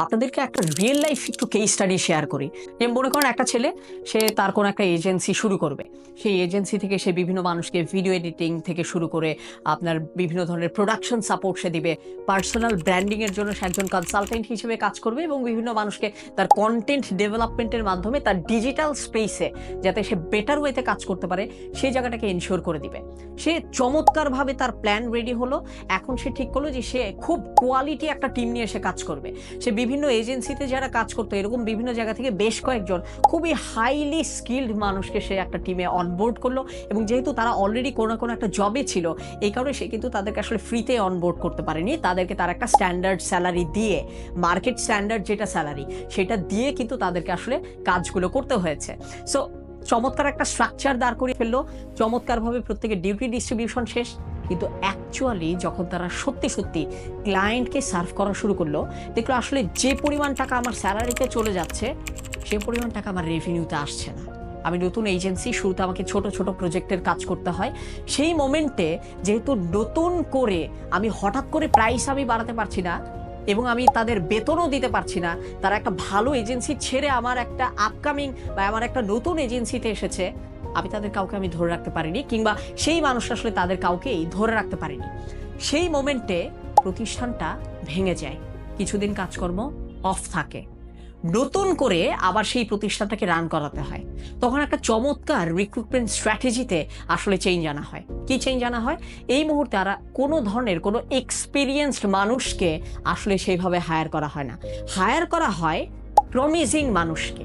আপনাদেরকে একটা real life একটু কেস স্টাডি শেয়ার করি। যে মনে করেন একটা ছেলে, সে তার কোনো একটা এজেন্সি শুরু করবে। সেই এজেন্সি থেকে সে বিভিন্ন মানুষকে ভিডিও এডিটিং থেকে শুরু করে আপনার বিভিন্ন ধরনের প্রোডাকশন সাপোর্ট সে দিবে। পার্সোনাল ব্র্যান্ডিংয়ের জন্য সে একজন কনসালটেন্ট হিসেবে কাজ করবে এবং বিভিন্ন মানুষকে তার কন্টেন্ট ডেভেলপমেন্টের মাধ্যমে তার ডিজিটাল স্পেসে যাতে সে বেটার ওয়েতে কাজ করতে পারে, সেই জায়গাটাকে এনশিওর করে দিবে। সে চমৎকারভাবে তার প্ল্যান রেডি হলো। এখন সে ঠিক করল যে সে খুব কোয়ালিটি একটা টিম নিয়ে সে কাজ করবে। সে বিভিন্ন এজেন্সিতে যারা কাজ করতো, এরকম বিভিন্ন জায়গা থেকে বেশ কয়েকজন খুবই হাইলি স্কিল্ড মানুষকে সে একটা টিমে অনবোর্ড করল এবং যেহেতু তারা অলরেডি কোনো কোনো একটা জবে ছিল, এই কারণে সে কিন্তু তাদেরকে আসলে ফ্রিতে অনবোর্ড করতে পারেনি। তাদেরকে তার একটা স্ট্যান্ডার্ড স্যালারি দিয়ে মার্কেট স্ট্যান্ডার্ড যেটা স্যালারি সেটা দিয়ে কিন্তু তাদেরকে আসলে কাজগুলো করতে হয়েছে। সো চমৎকার একটা স্ট্রাকচার দাঁড় করিয়ে ফেলল। চমৎকারভাবে প্রত্যেকের ডিউটি ডিস্ট্রিবিউশন শেষ। কিন্তু অ্যাকচুয়ালি যখন তারা সত্যি সত্যি ক্লায়েন্টকে সার্ভ করা শুরু করল, দেখল আসলে যে পরিমাণ টাকা আমার স্যালারিতে চলে যাচ্ছে, সে পরিমাণ টাকা আমার রেভিনিউতে আসছে না। আমি নতুন এজেন্সি শুরুতে আমাকে ছোট ছোট প্রজেক্টের কাজ করতে হয়। সেই মোমেন্টে যেহেতু নতুন করে আমি হঠাৎ করে প্রাইস আমি বাড়াতে পারছি না এবং আমি তাদের বেতনও দিতে পারছি না। তারা একটা ভালো এজেন্সি ছেড়ে আমার একটা আপকামিং বা আমার একটা নতুন এজেন্সিতে এসেছে। আমি তাদের কাউকে আমি ধরে রাখতে পারিনি কিংবা সেই মানুষটা আসলে তাদের কাউকেই ধরে রাখতে পারিনি। সেই মোমেন্টে প্রতিষ্ঠানটা ভেঙে যায়। কিছুদিন কাজকর্ম অফ থাকে। নতুন করে আবার সেই প্রতিষ্ঠানটাকে রান করাতে হয়। তখন একটা চমৎকার রিক্রুটমেন্ট স্ট্র্যাটেজিতে আসলে চেঞ্জ আনা হয়। কি চেঞ্জ আনা হয়? এই মুহূর্তে আর কোনো ধরনের, কোনো এক্সপিরিয়েন্সড মানুষকে আসলে সেইভাবে হায়ার করা হয় না। হায়ার করা হয় প্রমিজিং মানুষকে।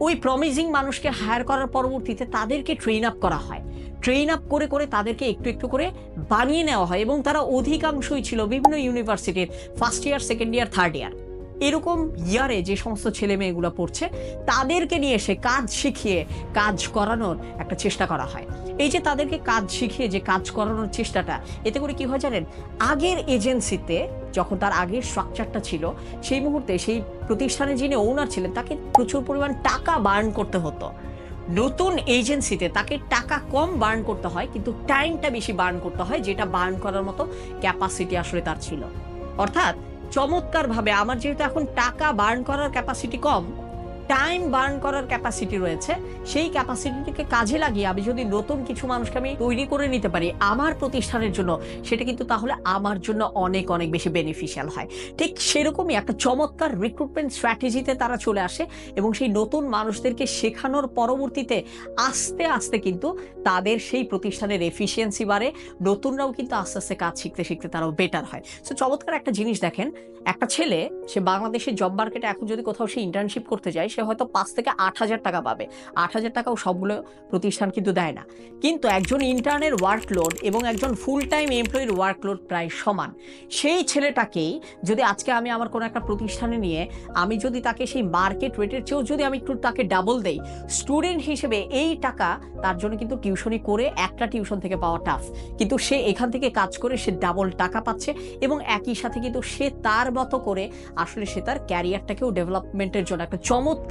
ওই প্রমিজিং মানুষকে হায়ার করার পরবর্তীতে তাদেরকে ট্রেন আপ করা হয়। ট্রেন আপ করে করে তাদেরকে একটু একটু করে বানিয়ে নেওয়া হয় এবং তারা অধিকাংশই ছিল বিভিন্ন ইউনিভার্সিটির first year second year third year এরকম ইয়ারে যে সমস্ত ছেলে মেয়েগুলো পড়ছে, তাদেরকে নিয়ে এসে কাজ শিখিয়ে কাজ করানোর একটা চেষ্টা করা হয়। এই যে তাদেরকে কাজ শিখিয়ে যে কাজ করানোর চেষ্টাটা, এতে করে কি হয় জানেন? আগের এজেন্সিতে যখন তার আগের স্ট্রাকচারটা ছিল, সেই মুহূর্তে সেই প্রতিষ্ঠানে যিনি ওনার ছিলেন, তাকে প্রচুর পরিমাণ টাকা বার্ন করতে হতো। নতুন এজেন্সিতে তাকে টাকা কম বার্ন করতে হয়, কিন্তু টাইমটা বেশি বার্ন করতে হয়, যেটা বার্ন করার মতো ক্যাপাসিটি আসলে তার ছিল। অর্থাৎ চমৎকারভাবে আমার যেহেতু এখন টাকা বার্ন করার ক্যাপাসিটি কম টাইম বার্ন করার ক্যাপাসিটি রয়েছে, সেই ক্যাপাসিটিকে কাজে লাগিয়ে আমি যদি নতুন কিছু মানুষকে আমি তৈরি করে নিতে পারি আমার প্রতিষ্ঠানের জন্য, সেটা কিন্তু তাহলে আমার জন্য অনেক অনেক বেশি বেনিফিশিয়াল হয়। ঠিক সেরকমই একটা চমৎকার রিক্রুটমেন্ট স্ট্র্যাটেজিতে তারা চলে আসে এবং সেই নতুন মানুষদেরকে শেখানোর পরবর্তীতে আস্তে আস্তে কিন্তু তাদের সেই প্রতিষ্ঠানের এফিসিয়েন্সি বাড়ে, নতুনরাও কিন্তু আস্তে আস্তে কাজ শিখতে শিখতে তারাও বেটার হয়। সো চমৎকার একটা জিনিস দেখেন, একটা ছেলে, সে বাংলাদেশের জব মার্কেটে এখন যদি কোথাও সে ইন্টার্নশিপ করতে যায় সে হয়তো পাঁচ থেকে আট হাজার টাকা পাবে। আট হাজার টাকাও সবগুলো প্রতিষ্ঠান কিন্তু দেয় না। কিন্তু একজন ইন্টার্নের ওয়ার্কলোড এবং একজন ফুল টাইম এমপ্লয়ির ওয়ার্কলোড প্রায় সমান। সেই ছেলেটাকেই যদি আজকে আমি আমার কোনো একটা প্রতিষ্ঠানে নিয়ে আমি যদি তাকে সেই মার্কেট রেটের চেয়েও যদি আমি একটু তাকে ডাবল দেই স্টুডেন্ট হিসেবে এই টাকা তার জন্য কিন্তু টিউশনি করে একটা টিউশন থেকে পাওয়া টাফ কিন্তু সে এখান থেকে কাজ করে সে ডাবল টাকা পাচ্ছে এবং একই সাথে কিন্তু সে তার মতো করে আসলে সে তার ক্যারিয়ারটাকেও ডেভেলপমেন্টের জন্য একটা চমৎকার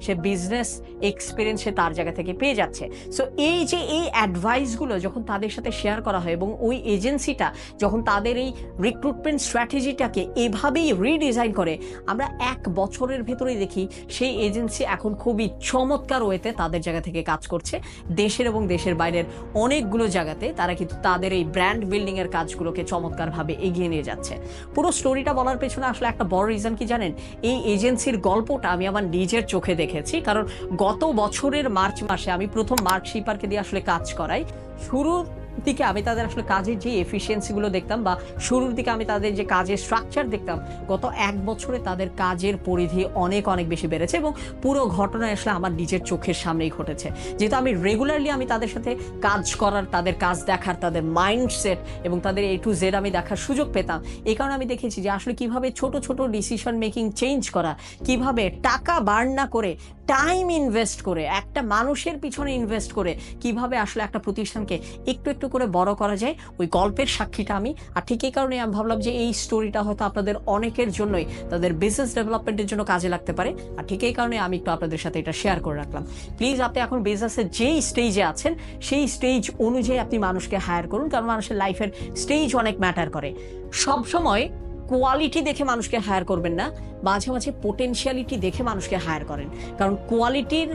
সে বিজনেস এক্সপিরিয়েন্স সে তার জায়গা থেকে পেয়ে যাচ্ছে। সো এই যে এই অ্যাডভাইসগুলো যখন তাদের সাথে শেয়ার করা হয় এবং ওই এজেন্সিটা যখন তাদের এই রিক্রুটমেন্ট স্ট্র্যাটেজিটাকে এভাবেই রিডিজাইন করে, আমরা এক বছরের ভেতরেই দেখি সেই এজেন্সি এখন খুবই চমৎকার ওয়েতে তাদের জায়গা থেকে কাজ করছে। দেশের এবং দেশের বাইরের অনেকগুলো জায়গাতে তারা কিন্তু তাদের এই ব্র্যান্ড বিল্ডিং এর কাজগুলোকে চমৎকারভাবে এগিয়ে নিয়ে যাচ্ছে। পুরো স্টোরিটা বলার পেছনে আসলে একটা বড় রিজন কি জানেন? এই এজেন্সির গল্পটা আমি আমার নিজের চোখে দেখেছি, কারণ গত বছরের মার্চ মাসে আমি প্রথম মার্ক শিপারকে দিয়ে আসলে কাজ করাই। শুরুর দিকে আমি তাদের আসলে কাজের যে এফিসিয়েন্সিগুলো দেখতাম বা শুরুর দিকে আমি তাদের যে কাজের স্ট্রাকচার দেখতাম, গত এক বছরে তাদের কাজের পরিধি অনেক অনেক বেশি বেড়েছে এবং পুরো ঘটনা আসলে আমার নিজের চোখের সামনেই ঘটেছে। যেহেতু আমি রেগুলারলি আমি তাদের সাথে কাজ করার, তাদের কাজ দেখার, তাদের মাইন্ডসেট এবং তাদের এ টু জেড আমি দেখার সুযোগ পেতাম, এই কারণে আমি দেখেছি যে আসলে কীভাবে ছোট ছোট ডিসিশন মেকিং চেঞ্জ করা, কীভাবে টাকা বার্ন না করে টাইম ইনভেস্ট করে, একটা মানুষের পিছনে ইনভেস্ট করে, কীভাবে আসলে একটা প্রতিষ্ঠানকে একটু একটু করে বড় করা যায়, ওই গল্পের সাক্ষীটা আমি। আর ঠিক এই কারণে আমি ভাবলাম যে এই স্টোরিটা হয়তো আপনাদের অনেকের জন্যই, তাদের বিজনেস ডেভেলপমেন্টের জন্য কাজে লাগতে পারে। আর ঠিক এই কারণে আমি একটু আপনাদের সাথে এটা শেয়ার করে রাখলাম। প্লিজ আপনি এখন বিজনেসের যেই স্টেজে আছেন, সেই স্টেজ অনুযায়ী আপনি মানুষকে হায়ার করুন, কারণ মানুষের লাইফের স্টেজ অনেক ম্যাটার করে। সব সময় কোয়ালিটি দেখে মানুষকে হায়ার করবেন না, মাঝে মাঝে পোটেনশিয়ালিটি দেখে মানুষকে হায়ার করেন। কারণ কোয়ালিটির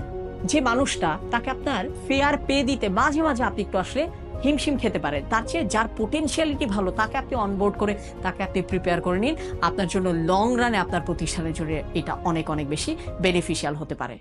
যে মানুষটা, তাকে আপনার ফেয়ার পে দিতে মাঝে মাঝে আপনি একটু আসলে হিমশিম খেতে পারে। তার চেয়ে যার পোটেনশিয়ালিটি ভালো, তাকে আপনি অনবোর্ড করে, তাকে আপনি প্রিপেয়ার করে নিন। আপনার জন্য লং রানে আপনার প্রতিষ্ঠানের জন্য এটা অনেক অনেক বেশি বেনিফিশিয়াল হতে পারে।